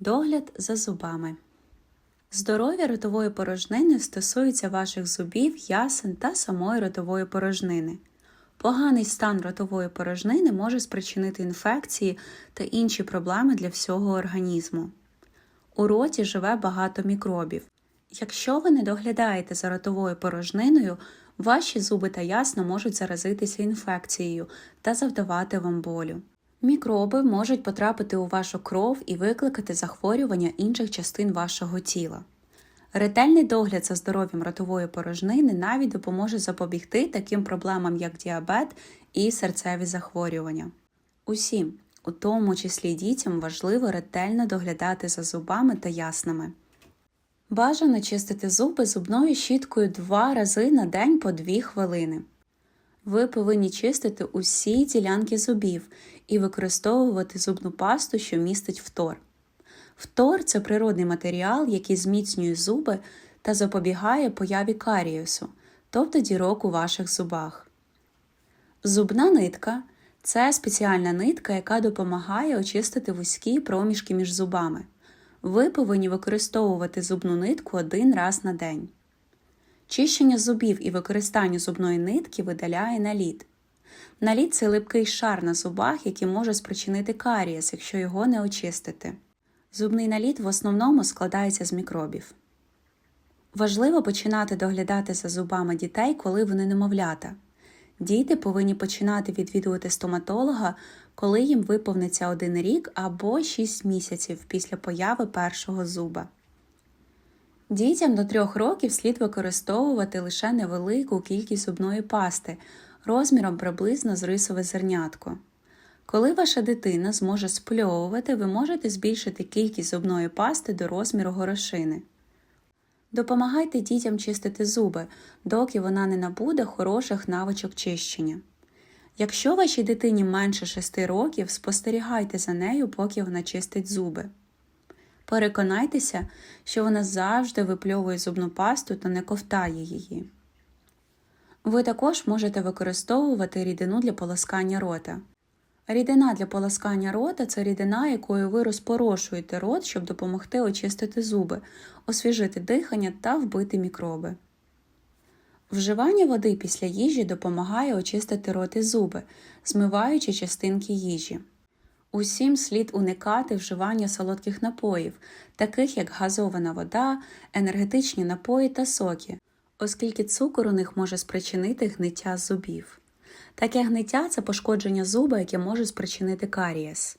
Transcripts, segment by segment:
Догляд за зубами. Здоров'я ротової порожнини стосується ваших зубів, ясен та самої ротової порожнини. Поганий стан ротової порожнини може спричинити інфекції та інші проблеми для всього організму. У роті живе багато мікробів. Якщо ви не доглядаєте за ротовою порожниною, ваші зуби та ясна можуть заразитися інфекцією та завдавати вам болю. Мікроби можуть потрапити у вашу кров і викликати захворювання інших частин вашого тіла. Ретельний догляд за здоров'ям ротової порожнини навіть допоможе запобігти таким проблемам, як діабет і серцеві захворювання. Усім, у тому числі дітям, важливо ретельно доглядати за зубами та яснами. Бажано чистити зуби зубною щіткою два рази на день по 2 хвилини. Ви повинні чистити усі ділянки зубів і використовувати зубну пасту, що містить фтор. Фтор це природний матеріал, який зміцнює зуби та запобігає появі карієсу, тобто дірок у ваших зубах. Зубна нитка це спеціальна нитка, яка допомагає очистити вузькі проміжки між зубами. Ви повинні використовувати зубну нитку один раз на день. Чищення зубів і використання зубної нитки видаляє наліт. Наліт це липкий шар на зубах, який може спричинити карієс, якщо його не очистити. Зубний наліт в основному складається з мікробів. Важливо починати доглядати за зубами дітей, коли вони немовлята. Діти повинні починати відвідувати стоматолога, коли їм виповниться один рік або 6 місяців після появи першого зуба. Дітям до 3 років слід використовувати лише невелику кількість зубної пасти розміром приблизно з рисове зернятко. Коли ваша дитина зможе спльовувати, ви можете збільшити кількість зубної пасти до розміру горошини. Допомагайте дітям чистити зуби, доки вона не набуде хороших навичок чищення. Якщо вашій дитині менше 6 років, спостерігайте за нею, поки вона чистить зуби. Переконайтеся, що вона завжди випльовує зубну пасту та не ковтає її. Ви також можете використовувати рідину для полоскання рота. Рідина для полоскання рота це рідина, якою ви розпорошуєте рот, щоб допомогти очистити зуби, освіжити дихання та вбити мікроби. Вживання води після їжі допомагає очистити рот і зуби, змиваючи частинки їжі. Усім слід уникати вживання солодких напоїв, таких як газована вода, енергетичні напої та соки, оскільки цукор у них може спричинити гниття зубів. Таке гниття це пошкодження зуба, яке може спричинити карієс.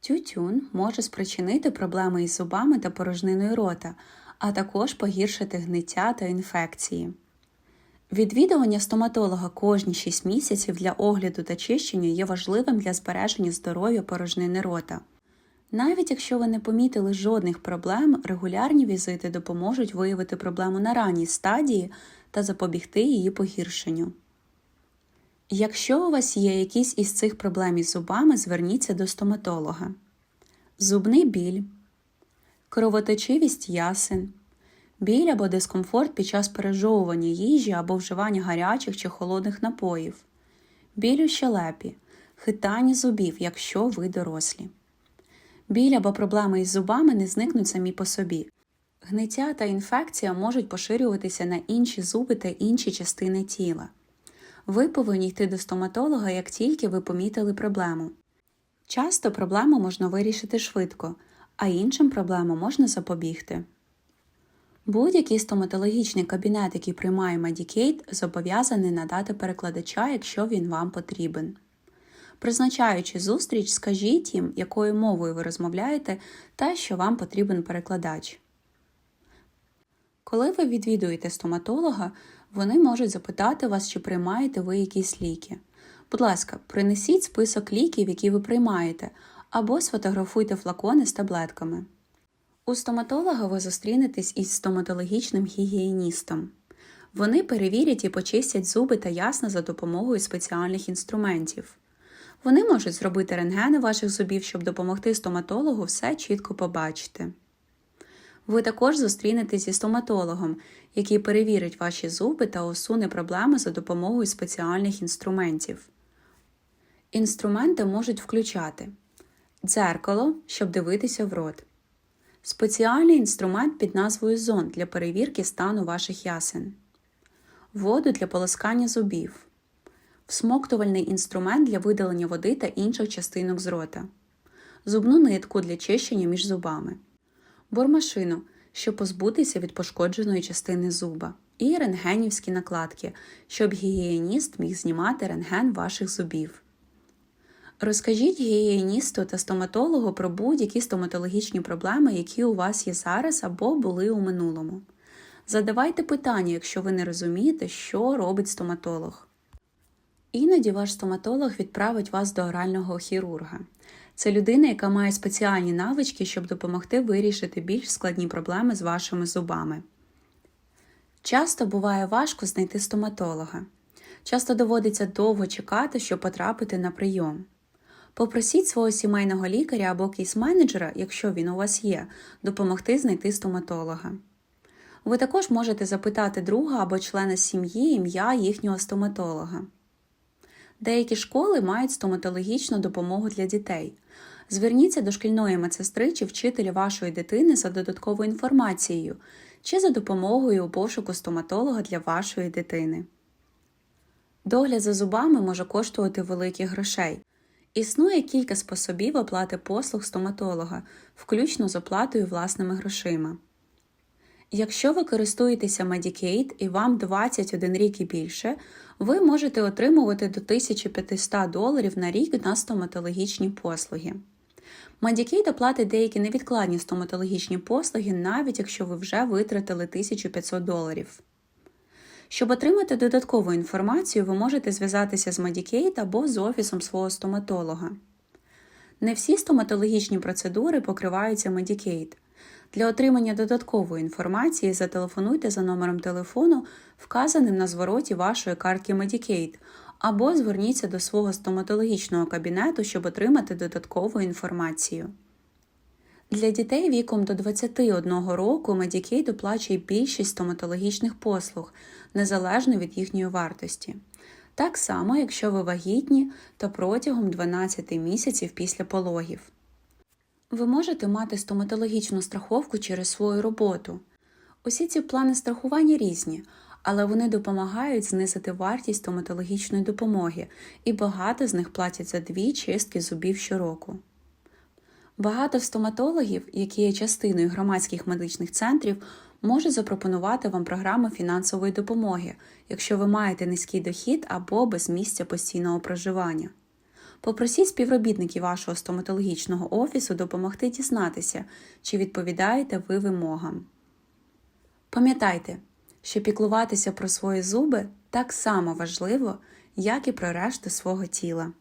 Тютюн може спричинити проблеми із зубами та порожниною рота, а також погіршити гниття та інфекції. Відвідування стоматолога кожні 6 місяців для огляду та чищення є важливим для збереження здоров'я порожнини рота. Навіть якщо ви не помітили жодних проблем, регулярні візити допоможуть виявити проблему на ранній стадії та запобігти її погіршенню. Якщо у вас є якісь із цих проблем із зубами, зверніться до стоматолога. Зубний біль, кровоточивість ясен, біль або дискомфорт під час пережовування їжі або вживання гарячих чи холодних напоїв, біль у щелепі, хитання зубів, якщо ви дорослі. Біль або проблеми із зубами не зникнуть самі по собі. Гниття та інфекція можуть поширюватися на інші зуби та інші частини тіла. Ви повинні йти до стоматолога, як тільки ви помітили проблему. Часто проблему можна вирішити швидко, а іншим проблемам можна запобігти. Будь-який стоматологічний кабінет, який приймає Medicaid, зобов'язаний надати перекладача, якщо він вам потрібен. Призначаючи зустріч, скажіть їм, якою мовою ви розмовляєте та що вам потрібен перекладач. Коли ви відвідуєте стоматолога, вони можуть запитати вас, чи приймаєте ви якісь ліки. Будь ласка, принесіть список ліків, які ви приймаєте, або сфотографуйте флакони з таблетками. У стоматолога ви зустрінетесь із стоматологічним гігієністом. Вони перевірять і почистять зуби та ясна за допомогою спеціальних інструментів. Вони можуть зробити рентгени ваших зубів, щоб допомогти стоматологу все чітко побачити. Ви також зустрінетесь зі стоматологом, який перевірить ваші зуби та усуне проблеми за допомогою спеціальних інструментів. Інструменти можуть включати дзеркало, щоб дивитися в рот, спеціальний інструмент під назвою зонд для перевірки стану ваших ясен, воду для полоскання зубів, всмоктувальний інструмент для видалення води та інших частинок з рота, зубну нитку для чищення між зубами, бормашину, щоб позбутися від пошкодженої частини зуба, і рентгенівські накладки, щоб гігієніст міг знімати рентген ваших зубів. Розкажіть гігієністу та стоматологу про будь-які стоматологічні проблеми, які у вас є зараз або були у минулому. Задавайте питання, якщо ви не розумієте, що робить стоматолог. Іноді ваш стоматолог відправить вас до орального хірурга. Це людина, яка має спеціальні навички, щоб допомогти вирішити більш складні проблеми з вашими зубами. Часто буває важко знайти стоматолога. Часто доводиться довго чекати, щоб потрапити на прийом. Попросіть свого сімейного лікаря або кейс-менеджера, якщо він у вас є, допомогти знайти стоматолога. Ви також можете запитати друга або члена сім'ї ім'я їхнього стоматолога. Деякі школи мають стоматологічну допомогу для дітей. Зверніться до шкільної медсестри чи вчителя вашої дитини за додатковою інформацією чи за допомогою у пошуку стоматолога для вашої дитини. Догляд за зубами може коштувати великих грошей. Існує кілька способів оплати послуг стоматолога, включно з оплатою власними грошима. Якщо ви користуєтеся Medicaid і вам 21 рік і більше, ви можете отримувати до 1500 доларів на рік на стоматологічні послуги. Medicaid оплатить деякі невідкладні стоматологічні послуги, навіть якщо ви вже витратили 1500 доларів. Щоб отримати додаткову інформацію, ви можете зв'язатися з Medicaid або з офісом свого стоматолога. Не всі стоматологічні процедури покриваються Medicaid. Для отримання додаткової інформації зателефонуйте за номером телефону, вказаним на звороті вашої картки Medicaid, або зверніться до свого стоматологічного кабінету, щоб отримати додаткову інформацію. Для дітей віком до 21 року Medicaid оплачує більшість стоматологічних послуг, незалежно від їхньої вартості. Так само, якщо ви вагітні, то протягом 12 місяців після пологів. Ви можете мати стоматологічну страховку через свою роботу. Усі ці плани страхування різні, але вони допомагають знизити вартість стоматологічної допомоги, і багато з них платять за дві чистки зубів щороку. Багато стоматологів, які є частиною громадських медичних центрів, можуть запропонувати вам програми фінансової допомоги, якщо ви маєте низький дохід або без місця постійного проживання. Попросіть співробітників вашого стоматологічного офісу допомогти дізнатися, чи відповідаєте ви вимогам. Пам'ятайте, що піклуватися про свої зуби так само важливо, як і про решту свого тіла.